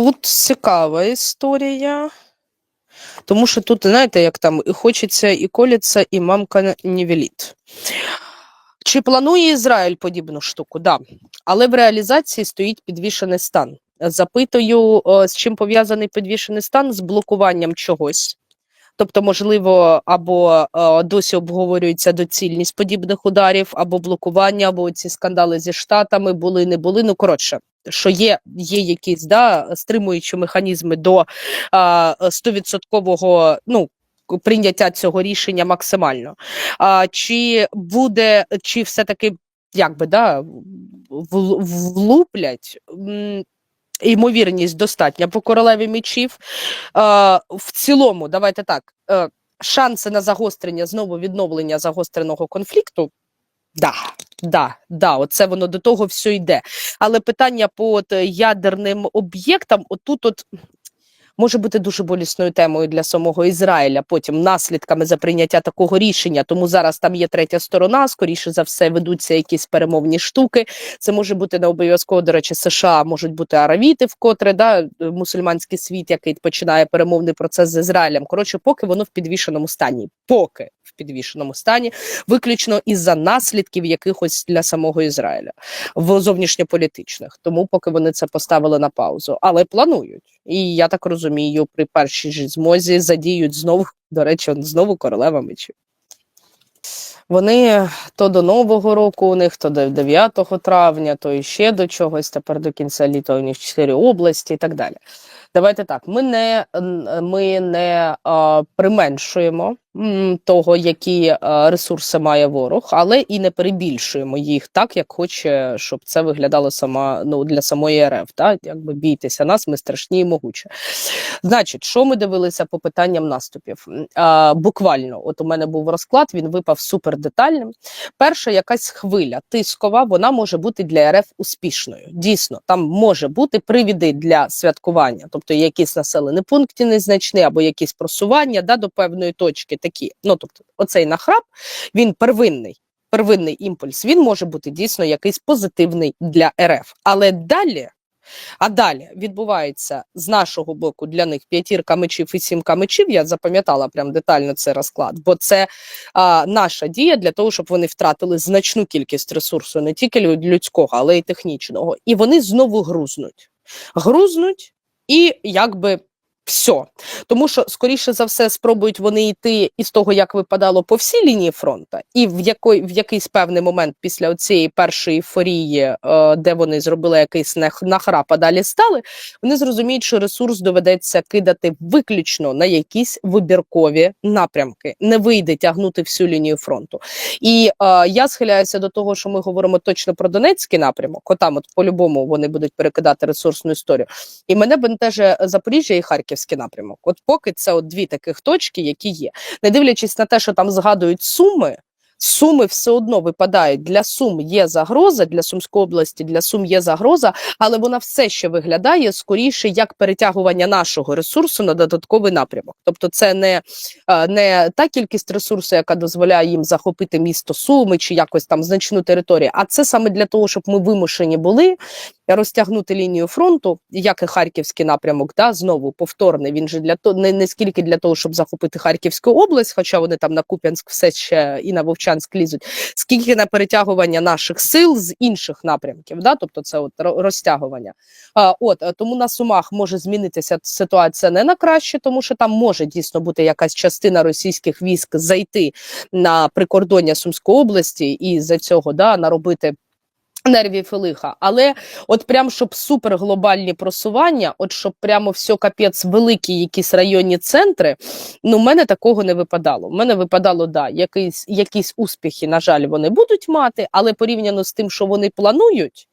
тут цікава історія. Тому що тут, знаєте, як там і хочеться, і коліться, і мамка не веліт. Чи планує Ізраїль подібну штуку? Да. Але в реалізації стоїть підвішений стан. Запитую, е, з чим пов'язаний підвішений стан? З блокуванням чогось. Тобто, можливо, або е, досі обговорюється доцільність подібних ударів, або блокування, або ці скандали зі штатами були, не були. Ну коротше, що є, є якісь да, стримуючі механізми до стовідсоткового ну, прийняття цього рішення максимально. А, чи буде, чи все-таки як би, да, влуплять? Ймовірність достатня по королеві мечів. Е, в цілому, давайте так. Е, шанси на загострення, знову відновлення загостреного конфлікту. Да, да, да, оце воно до того все йде. Але питання по от, ядерним об'єктам, отут от може бути дуже болісною темою для самого Ізраїля, потім наслідками за прийняття такого рішення. Тому зараз там є третя сторона, скоріше за все, ведуться якісь перемовні штуки. Це може бути не обов'язково, до речі, США можуть бути аравіти, вкотре да, мусульманський світ, який починає перемовний процес з Ізраїлем. Коротше, поки воно в підвішеному стані, поки в підвішеному стані, виключно із-за наслідків якихось для самого Ізраїля в зовнішньополітичних. Тому поки вони це поставили на паузу, але планують. І я так розумію, при першій ж змозі задіють знову, до речі, знову королева мечів. Вони то до Нового року у них, то до 9 травня, то іще до чогось. Тепер до кінця літа у них чотири області і так далі. Давайте так. Ми не, ми не а, применшуємо того, які ресурси має ворог, але і не перебільшуємо їх так, як хоче, щоб це виглядало сама ну для самої РФ. Так? Якби бійтеся нас, ми страшні і могучі. Значить, що ми дивилися по питанням наступів? А, буквально, от у мене був розклад, він випав супер детальним. Перша якась хвиля тискова, вона може бути для РФ успішною. Дійсно, там може бути привіди для святкування, тобто якісь населені пункти незначні або якісь просування да, до певної точки. Такі, ну тобто, оцей нахрап він первинний. Первинний імпульс він може бути дійсно якийсь позитивний для РФ. Але далі, а далі відбувається з нашого боку для них п'ятірка мечів і сімка мечів. Я запам'ятала прям детально цей розклад, бо це а, наша дія для того, щоб вони втратили значну кількість ресурсу, не тільки людського, але й технічного. І вони знову грузнуть. Грузнуть і якби. Все. Тому що, скоріше за все, спробують вони йти із того, як випадало по всій лінії фронту, і в який, в якийсь певний момент після цієї першої ейфорії, е, де вони зробили якийсь нах- нахрап, а далі стали, вони зрозуміють, що ресурс доведеться кидати виключно на якісь вибіркові напрямки. Не вийде тягнути всю лінію фронту. І е, я схиляюся до того, що ми говоримо точно про Донецький напрямок. Отам, от по-любому, вони будуть перекидати ресурсну історію. І мене бентеже Запоріжжя і Харківський напрямок. От поки це от дві таких точки, які є, не дивлячись на те, що там згадують суми. Суми все одно випадають для Сум є загроза для Сумської області, для Сум є загроза, але вона все ще виглядає скоріше як перетягування нашого ресурсу на додатковий напрямок. Тобто, це не, е, не та кількість ресурсу, яка дозволяє їм захопити місто Суми чи якось там значну територію, а це саме для того, щоб ми вимушені були розтягнути лінію фронту, як і харківський напрямок, да, знову повторний. Він же для того не, не скільки для того, щоб захопити Харківську область, хоча вони там на Куп'янськ все ще і на Вовчанськ лізуть, скільки на перетягування наших сил з інших напрямків, да, тобто це от розтягування. А, от е, тому на сумах може змінитися ситуація не на краще, тому що там може дійсно бути якась частина російських військ зайти на прикордоння Сумської області і за цього да наробити. Нервів і лиха, але от прям щоб суперглобальні просування, от щоб прямо все капець великі якісь районні центри. Ну, в мене такого не випадало. У мене випадало, да, якісь, якісь успіхи, на жаль, вони будуть мати, але порівняно з тим, що вони планують,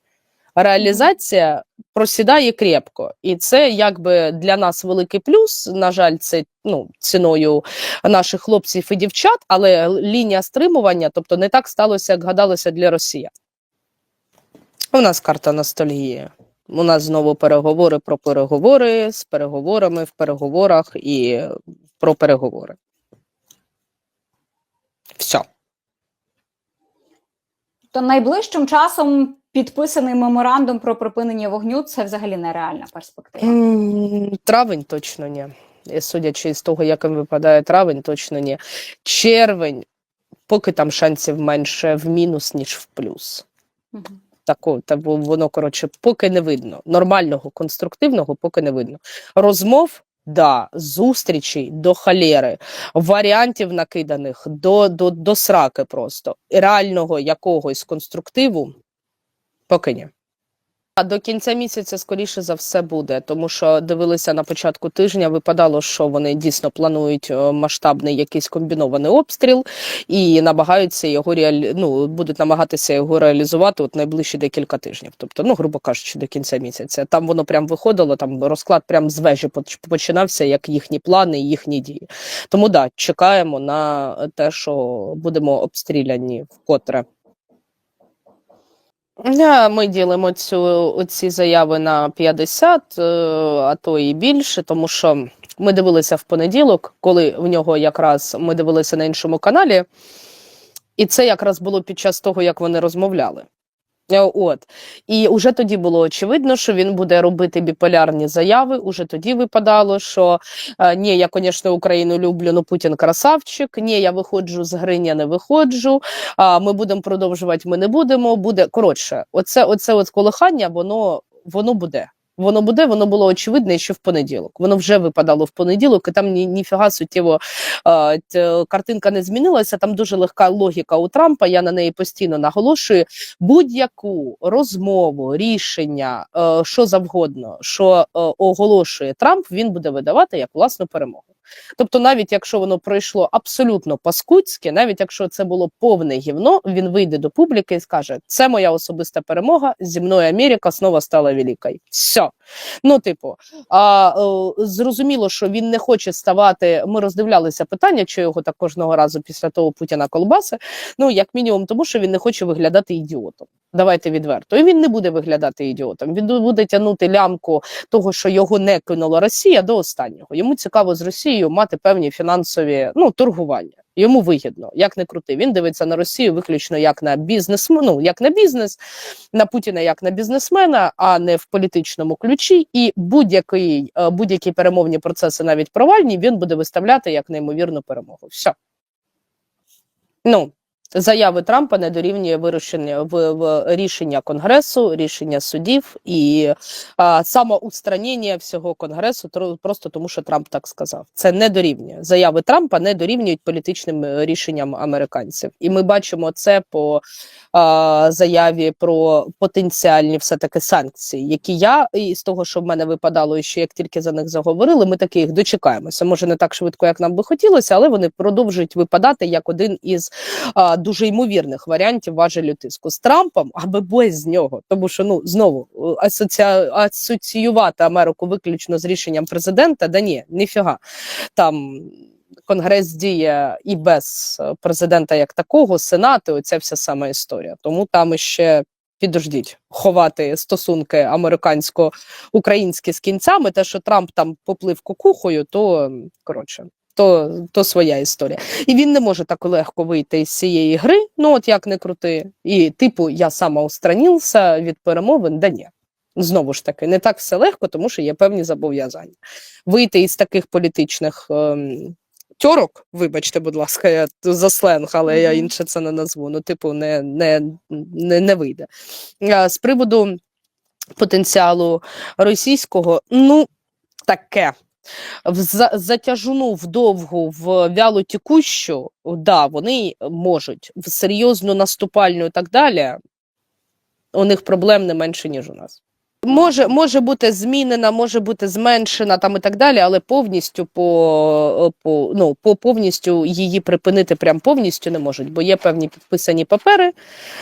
реалізація просідає крепко. І це якби для нас великий плюс. На жаль, це ну, ціною наших хлопців і дівчат, але лінія стримування, тобто не так сталося, як гадалося для Росії. У нас карта є. У нас знову переговори про переговори з переговорами в переговорах і про переговори. Все. То найближчим часом підписаний меморандум про припинення вогню це взагалі нереальна перспектива. Травень точно ні. І Судячи з того, як їм випадає травень, точно ні. Червень, поки там шансів менше в мінус, ніж в плюс. Мгм. Тако, та воно, коротше, поки не видно. Нормального, конструктивного, поки не видно. Розмов, да, зустрічей до халери, варіантів накиданих до, до, до сраки просто. Реального якогось конструктиву, поки ні. А до кінця місяця, скоріше за все, буде, тому що дивилися на початку тижня, випадало, що вони дійсно планують е, масштабний якийсь комбінований обстріл і намагаються його реалі... ну, будуть намагатися його реалізувати от найближчі декілька тижнів. Тобто, ну, грубо кажучи, до кінця місяця. Там воно прям виходило, там розклад прям з вежі поч- починався, як їхні плани, їхні дії. Тому да, чекаємо на те, що будемо обстріляні вкотре. Е, Ми ділимо цю ці заяви на 50, е, а то і більше, тому що ми дивилися в понеділок, коли в нього якраз ми дивилися на іншому каналі, і це якраз було під час того, як вони розмовляли. Е, От і уже тоді було очевидно, що він буде робити біполярні заяви. Уже тоді випадало, що е, ні, я, звісно, Україну люблю, але Путін красавчик. Ні, я виходжу з гриня, не виходжу. А ми будемо продовжувати, ми не будемо. Буде коротше, оце, оце от колихання, воно воно буде. Воно буде, воно було очевидне ще в понеділок. Воно вже випадало в понеділок, і там ні, ніфіга суттєво е, картинка не змінилася. Там дуже легка логіка у Трампа. Я на неї постійно наголошую. Будь-яку розмову, рішення, е, що завгодно, що е, оголошує Трамп, він буде видавати як власну перемогу. Тобто, навіть якщо воно пройшло абсолютно паскудське, навіть якщо це було повне гівно, він вийде до публіки і скаже: це моя особиста перемога. Зі мною Америка знову стала великою. Все. Ну, типу, а, е, зрозуміло, що він не хоче ставати. Ми роздивлялися питання, чи його так кожного разу після того Путіна колбаси. Ну, як мінімум, тому що він не хоче виглядати ідіотом. Давайте відверто. І він не буде виглядати ідіотом. Він буде тягнути лямку того, що його не кинула Росія до останнього. Йому цікаво з Росією мати певні фінансові ну торгування. Йому вигідно, як не крути. Він дивиться на Росію виключно як на бізнес, ну як на бізнес, на Путіна як на бізнесмена, а не в політичному ключі. І будь-який е, будь-які перемовні процеси, навіть провальні, він буде виставляти як неймовірну перемогу. Все. Ну, заяви Трампа не дорівнює вирішення в, в рішення Конгресу, рішення судів і а, самоустранення всього Конгресу просто тому, що Трамп так сказав. Це не дорівнює. Заяви Трампа не дорівнюють політичним е, рішенням американців. І ми бачимо це по а, заяві про потенціальні все-таки санкції, які я і з того, що в мене випадало, і що як тільки за них заговорили, ми таки їх дочекаємося. Може не так швидко, як нам би хотілося, але вони продовжують випадати як один із а, дуже ймовірних варіантів важелю тиску з Трампом, аби без нього. Тому що ну знову е, асоціа... асоціювати Америку виключно з рішенням президента, да ні, ніфіга. Там Конгрес діє і без е, президента як такого, сенати, оця вся сама історія. Тому там іще. Підождіть, ховати стосунки американсько-українські з кінцями. Те, що Трамп там поплив кукухою, то коротше, то, то своя історія. І він не може так легко вийти з цієї гри, ну от як не крути. І типу, я сама устранився від перемовин, да ні. Знову ж таки, не так все легко, тому що є певні зобов'язання. Вийти із таких політичних ем, тьорок, вибачте, будь ласка, я за сленг, але я інше це не назву. Ну, типу, не, не, не, не вийде. А, з приводу потенціалу російського, ну, таке. В затяжну, вдовгу, в вялотікущу, да, вони можуть в серйозну наступальну і так далі. У них проблем не менше, ніж у нас. Може, може бути змінена, може бути зменшена там і так далі, але повністю по, по, ну, по повністю її припинити прям повністю не можуть, бо є певні підписані папери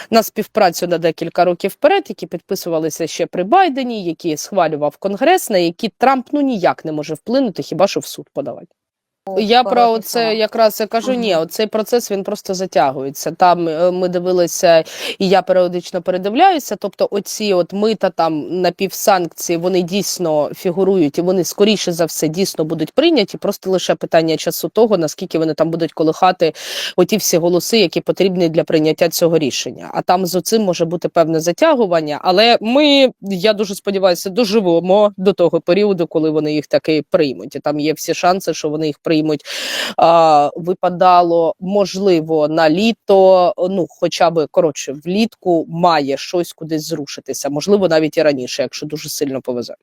на співпрацю на декілька років вперед, які підписувалися ще при Байдені, які схвалював Конгрес, на які Трамп ну ніяк не може вплинути, хіба що в суд подавати. Я про це якраз і кажу. Ні, оцей процес він просто затягується. Там е, ми дивилися, і я періодично передивляюся. Тобто, оці от мита там напівсанкції, вони дійсно фігурують, і вони скоріше за все дійсно будуть прийняті. Просто лише питання часу того, наскільки вони там будуть колихати оті всі голоси, які потрібні для прийняття цього рішення. А там з оцим може бути певне затягування. Але ми, я дуже сподіваюся, доживемо до того періоду, коли вони їх таки приймуть. І там є всі шанси, що вони їх приймуть. А, випадало можливо на літо. Ну, хоча би коротше, влітку має щось кудись зрушитися. Можливо, навіть і раніше, якщо дуже сильно повезе.